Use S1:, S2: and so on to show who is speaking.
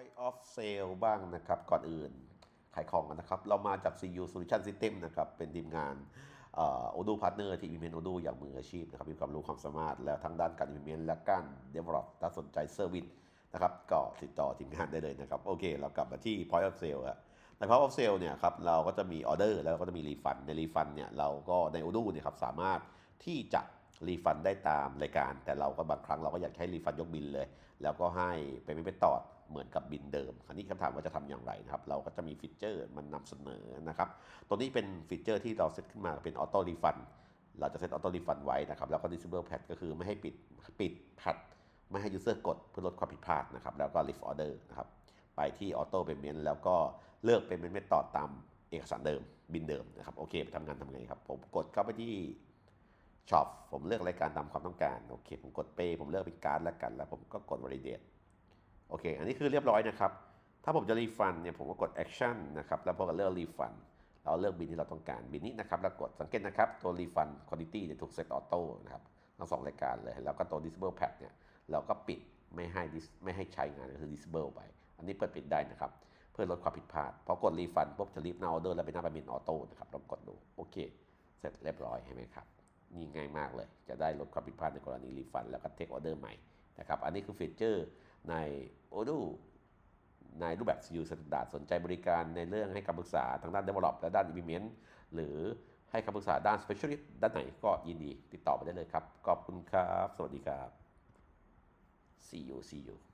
S1: Point of Sale บ้างนะครับ ก่อนอื่นขายของกันนะครับ เรามาจาก CU Solution System นะครับ เป็นทีมงานโอดูพาร์ทเนอร์ที่ implement โอดูอย่างมืออาชีพนะครับ มีความรู้ความสามารถแล้วทั้งด้านการ implement และการ develop ถ้าสนใจ service นะครับก็ติดต่อทีมงานได้เลยนะครับ โอเค เรากลับมาที่ Point of Sale อะใน Point of Sale เนี่ยครับเราก็จะมีออเดอร์แล้วก็จะมีรีฟันในรีฟันเนี่ยเราก็ในโอดูเนี่ยครับสามารถที่จะ รีฟันได้ตามรายการ แต่เราก็บางครั้งเราก็อยากให้รีฟันยกบินเลย แล้วก็ให้เป็นไม่เป็นตอดเหมือนกับบินเดิม คราวนี้คำถามว่าจะทำอย่างไรนะครับ เราก็จะมีฟีเจอร์มันนำเสนอนะครับ ตัวนี้เป็นฟีเจอร์ที่เราเซตขึ้นมาเป็นออโต้รีฟันเราจะเซตออโต้รีฟันไว้นะครับ แล้วก็ disable pad ก็คือไม่ให้ปิดปิดแพดไม่ให้ user กดเพื่อลดความผิดพลาดนะครับ แล้วก็ lift order นะครับ ไปที่ออโต้เป็นเมนแล้วก็เลือกเป็นเมนไม่ต่อตามเอกสารเดิมบินเดิมนะครับ โอเค ไปทำงานทำไงครับ ผมกดเข้าไปที่ ช็อปผมเลือกรายการตามความต้องการโอเคผมกด pay ผมเลือกเป็นการ์ดแล้วกัน แล้วผมก็กด validate โอเค อันนี้คือเรียบร้อยนะครับ ถ้าผมจะรีฟันเนี่ยผมก็กด action นะครับ แล้วพอเลือกรีฟันเราเลือกบินที่เราต้องการบินนี้นะครับแล้วกดสังเกตนะครับตัวรีฟัน quantity เนี่ยถูกเซตออโต้นะครับทั้งสองรายการเลย แล้วก็ตัว disable pad เนี่ยเราก็ปิดไม่ให้ไม่ให้ใช้งานก็คือ disable ไป อันนี้เปิดปิดได้นะครับเพื่อลดความผิดพลาดพอกดรีฟันปุ๊บจะรีบหน้าออเดอร์แล้วเป็นหน้าบินออโต้นะครับลองกดดูโอเค เสร็จเรียบร้อยเห็นไหมครับ นี่ง่ายมากเลย จะได้ลดความผิดพลาดในกรณีรีฟัน แล้วก็เทคออเดอร์ใหม่นะครับ อันนี้คือฟีเจอร์ใน Odoo ในรูปแบบ CU Standard สนใจบริการในเรื่องให้คำปรึกษาทางด้าน Develop และด้าน Implement หรือให้คำปรึกษาด้าน Specialist ด้านไหนก็ยินดีติดต่อไปได้เลยครับ ขอบคุณครับ สวัสดีครับ See you see you